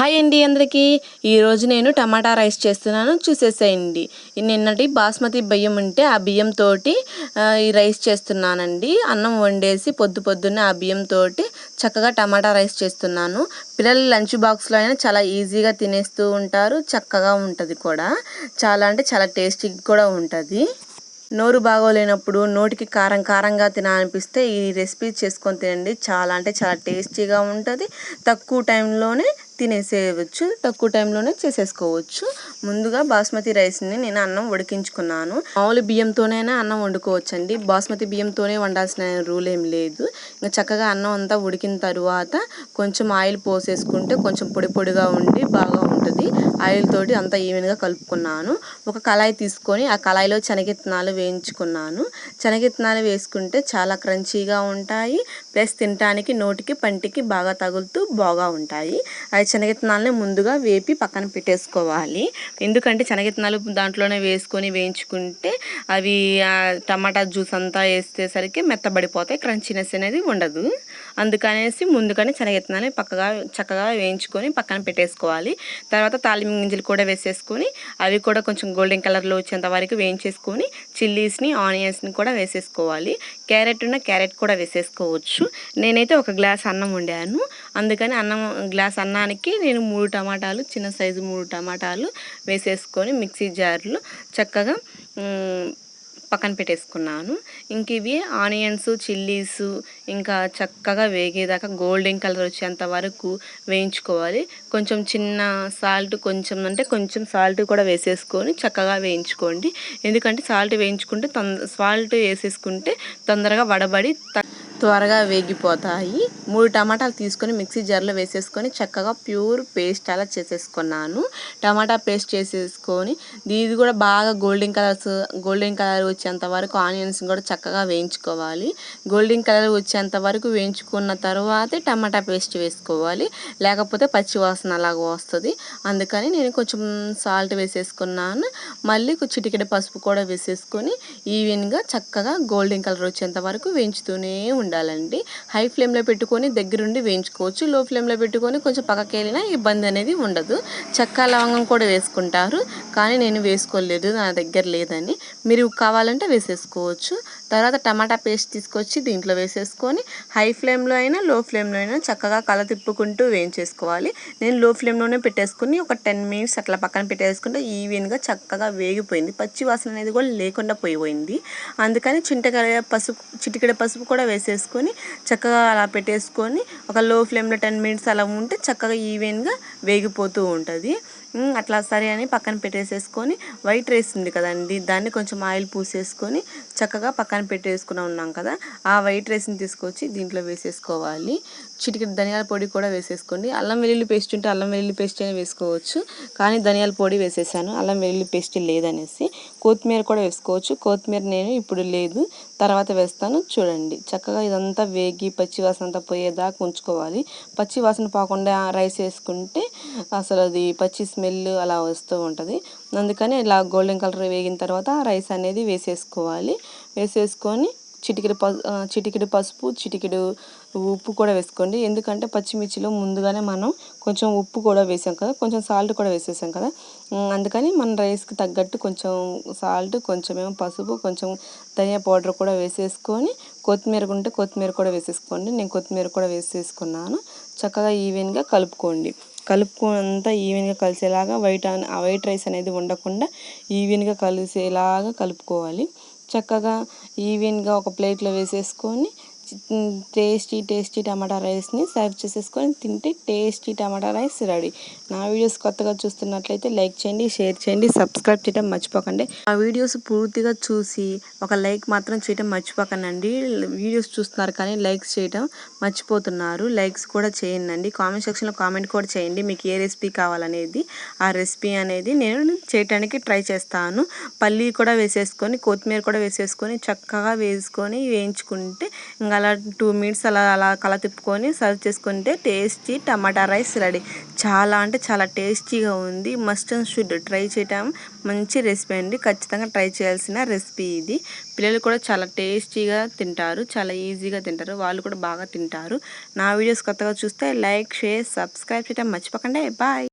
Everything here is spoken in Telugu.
హాయ్ అండి అందరికీ. ఈరోజు నేను టమాటా రైస్ చేస్తున్నాను. చూసేసేయండి. నిన్నటి బాస్మతి బియ్యం ఉంటే ఆ బియ్యంతో ఈ రైస్ చేస్తున్నానండి. అన్నం వండేసి పొద్దు పొద్దున్నే ఆ బియ్యంతో చక్కగా టమాటా రైస్ చేస్తున్నాను. పిల్లలు లంచ్ బాక్స్లో అయినా చాలా ఈజీగా తినేస్తూ ఉంటారు. చక్కగా ఉంటుంది కూడా. చాలా అంటే చాలా టేస్టీగా కూడా ఉంటుంది. నోరు బాగోలేనప్పుడు నోటికి కారం కారంగా తినాలనిపిస్తే ఈ రెసిపీ చేసుకొని తినండి. చాలా అంటే చాలా టేస్టీగా ఉంటుంది. తక్కువ టైంలోనే తినేసేయవచ్చు తక్కువ టైంలోనే చేసేసుకోవచ్చు. ముందుగా బాస్మతి రైస్ని నేను అన్నం ఉడికించుకున్నాను. మామూలు బియ్యంతోనైనా అన్నం వండుకోవచ్చు అండి బాస్మతి బియ్యంతోనే వండాల్సిన రూల్ ఏం లేదు. ఇంకా చక్కగా అన్నం అంతా ఉడికిన తర్వాత కొంచెం ఆయిల్ పోసేసుకుంటే కొంచెం పొడి పొడిగా ఉండి బాగా ఉంటుంది. ఆయిల్ తోటి అంతా ఈవెన్గా కలుపుకున్నాను. ఒక కళాయి తీసుకొని ఆ కళాయిలో శనగిత్తనాలు వేయించుకున్నాను. శనగిత్తనాలు వేసుకుంటే చాలా క్రంచీగా ఉంటాయి. ప్లస్ తినటానికి నోటికి పంటికి బాగా తగులుతూ బాగా ఉంటాయి. అవి శనగిత్తనాలని ముందుగా వేపి పక్కన పెట్టేసుకోవాలి. ఎందుకంటే శనగిత్తనాలు దాంట్లోనే వేసుకొని వేయించుకుంటే అవి టమాటా జ్యూస్ అంతా వేసేసరికి మెత్తబడిపోతాయి. క్రంచీనెస్ అనేది ఉండదు. అందుకనేసి ముందుగానే శనగిత్తనాలు పక్కగా చక్కగా వేయించుకొని పక్కన పెట్టేసుకోవాలి. తర్వాత తాలింపు గింజలు కూడా వేసేసుకొని అవి కూడా కొంచెం గోల్డెన్ కలర్లో వచ్చేంత వరకు వేయించేసుకొని చిల్లీస్ని ఆనియన్స్ని కూడా వేసేసుకోవాలి. క్యారెట్ ఉన్న క్యారెట్ కూడా వేసేసుకోవచ్చు. నేనైతే ఒక గ్లాస్ అన్నం వండాను. అందుకని అన్నం గ్లాస్ అన్నానికి నేను మూడు టమాటాలు చిన్న సైజు మూడు టమాటాలు వేసేసుకొని మిక్సీ జార్లు చక్కగా పక్కన పెట్టేసుకున్నాను. ఇంక ఇవి ఆనియన్స్ చిల్లీస్ ఇంకా చక్కగా వేగేదాకా గోల్డెన్ కలర్ వచ్చేంత వరకు వేయించుకోవాలి. కొంచెం చిన్న సాల్ట్ కొంచెం అంటే కొంచెం సాల్ట్ కూడా వేసేసుకొని చక్కగా వేయించుకోండి. ఎందుకంటే సాల్ట్ వేయించుకుంటే తొంద సాల్ట్ వేసేసుకుంటే తొందరగా వడబడి త్వరగా వేగిపోతాయి. మూడు టమాటాలు తీసుకొని మిక్సీ జార్లో వేసేసుకొని చక్కగా ప్యూర్ పేస్ట్ అలా చేసేసుకున్నాను. టమాటా పేస్ట్ చేసేసుకొని ఇది కూడా బాగా గోల్డెన్ కలర్స్ గోల్డెన్ కలర్ వచ్చేంత వరకు ఆనియన్స్ కూడా చక్కగా వేయించుకోవాలి. గోల్డెన్ కలర్ వచ్చేంత వరకు వేయించుకున్న తర్వాతే టమాటా పేస్ట్ వేసుకోవాలి. లేకపోతే పచ్చి వాసన అలాగ వస్తుంది. అందుకని నేను కొంచెం సాల్ట్ వేసేసుకున్నాను. మళ్ళీ చిటికెడ పసుపు కూడా వేసేసుకొని ఈవెన్గా చక్కగా గోల్డెన్ కలర్ వచ్చేంత వరకు వేయించుతూనే ఉండాలి. ఉండాలండి. హై ఫ్లేమ్లో పెట్టుకొని దగ్గరుండి వేయించుకోవచ్చు. లో ఫ్లేమ్లో పెట్టుకొని కొంచెం పక్కకి వెళ్ళినా ఇబ్బంది అనేది ఉండదు. చక్క లవంగం కూడా వేసుకుంటారు. కానీ నేను వేసుకోలేదు. నా దగ్గర లేదని. మీరు కావాలంటే వేసేసుకోవచ్చు. తర్వాత టమాటా పేస్ట్ తీసుకొచ్చి దీంట్లో వేసేసుకొని హై ఫ్లేమ్లో అయినా లో ఫ్లేమ్లో అయినా చక్కగా కల తిప్పుకుంటూ వేయించేసుకోవాలి. నేను లో ఫ్లేమ్లోనే పెట్టేసుకుని ఒక టెన్ మినిట్స్ అట్లా పక్కన పెట్టేసుకుంటే ఈవెన్గా చక్కగా వేగిపోయింది. పచ్చి వాసన అనేది కూడా లేకుండా పోయిపోయింది. అందుకని చింటకాయ పసుపు చిటికెడ పసుపు కూడా వేసేసుకొని చక్కగా అలా పెట్టేసుకొని ఒక లో ఫ్లేమ్లో టెన్ మినిట్స్ అలా ఉంటే చక్కగా ఈవెన్గా వేగిపోతూ ఉంటుంది. అట్లా సరే అని పక్కన పెట్టేసేసుకొని వైట్ రైస్ ఉంది కదండి దాన్ని కొంచెం ఆయిల్ పూసేసుకొని చక్కగా పక్కన పెట్టేసుకుని ఉన్నాం కదా ఆ వైట్ రైస్ని తీసుకొచ్చి దీంట్లో వేసేసుకోవాలి. చిటికెట్ ధనియాల పొడి కూడా వేసేసుకోండి. అల్లం వెల్లుల్లి పేస్ట్ ఉంటే అల్లం వెల్లుల్లి పేస్ట్ అయినా వేసుకోవచ్చు. కానీ ధనియాల పొడి వేసేసాను. అల్లం వెల్లుల్లి పేస్ట్ లేదనేసి. కొత్తిమీర కూడా వేసుకోవచ్చు. కొత్తిమీర నేను ఇప్పుడు లేదు. తర్వాత వేస్తాను. చూడండి. చక్కగా ఇదంతా వేగి పచ్చివాసన అంతా పోయేదాకా ఉంచుకోవాలి. పచ్చివాసన పోకుండా రైస్ వేసుకుంటే అసలు అది పచ్చి స్మెల్ అలా వస్తూ ఉంటుంది. అందుకని ఇలా గోల్డెన్ కలర్ వేగిన తర్వాత రైస్ అనేది వేసేసుకోవాలి. వేసేసుకొని చిటికెడు ప చిటికెడు పసుపు చిటికెడు ఉప్పు కూడా వేసుకోండి. ఎందుకంటే పచ్చిమిర్చిలో ముందుగానే మనం కొంచెం ఉప్పు కూడా వేసాం కదా కొంచెం సాల్ట్ కూడా వేసేసాం కదా. అందుకని మన రైస్కి తగ్గట్టు కొంచెం సాల్ట్ కొంచెం ఏమో పసుపు కొంచెం ధనియా పౌడర్ కూడా వేసేసుకొని కొత్తిమీర ఉంటే కొత్తిమీర కూడా వేసేసుకోండి. నేను కొత్తిమీర కూడా వేసేసుకున్నాను. చక్కగా ఈవెన్గా కలుపుకోండి. కలుపుకున్నంతా ఈవెన్గా కలిసేలాగా వైట్ వైట్ రైస్ అనేది ఉండకుండా ఈవెన్గా కలిసేలాగా కలుపుకోవాలి. చక్కగా ఈవెన్గా ఒక ప్లేట్లో వేసేసుకొని టేస్టీ టేస్టీ టమాటా రైస్ని సర్వ్ చేసేసుకొని తింటే టేస్టీ టమాటా రైస్ రెడీ. నా వీడియోస్ కొత్తగా చూస్తున్నట్లయితే లైక్ చేయండి షేర్ చేయండి సబ్స్క్రైబ్ చేయడం మర్చిపోకండి. ఆ వీడియోస్ పూర్తిగా చూసి ఒక లైక్ మాత్రం చేయడం మర్చిపోకండి. వీడియోస్ చూస్తున్నారు కానీ లైక్స్ చేయడం మర్చిపోతున్నారు. లైక్స్ కూడా చేయండి. కామెంట్ సెక్షన్లో కామెంట్ కూడా చేయండి. మీకు ఏ రెసిపీ కావాలనేది ఆ రెసిపీ అనేది నేను చేయటానికి ట్రై చేస్తాను. పల్లీ కూడా వేసేసుకొని కొత్తిమీర కూడా వేసేసుకొని చక్కగా వేసుకొని వేయించుకుంటే ఇంకా అలా టూ మినిట్స్ అలా అలా కల తిప్పుకొని సర్వ్ చేసుకుంటే టేస్టీ టమాటా రైస్ రెడీ. చాలా అంటే చాలా టేస్టీగా ఉంది. మస్ట్ అండ్ షుడ్ ట్రై చేయటం. మంచి రెసిపీ అండి. ఖచ్చితంగా ట్రై చేయాల్సిన రెసిపీ ఇది. పిల్లలు కూడా చాలా టేస్టీగా తింటారు. చాలా ఈజీగా తింటారు. వాళ్ళు కూడా బాగా తింటారు. నా వీడియోస్ కొత్తగా చూస్తే లైక్ షేర్ సబ్స్క్రైబ్ చేయటం మర్చిపోకండి. బాయ్.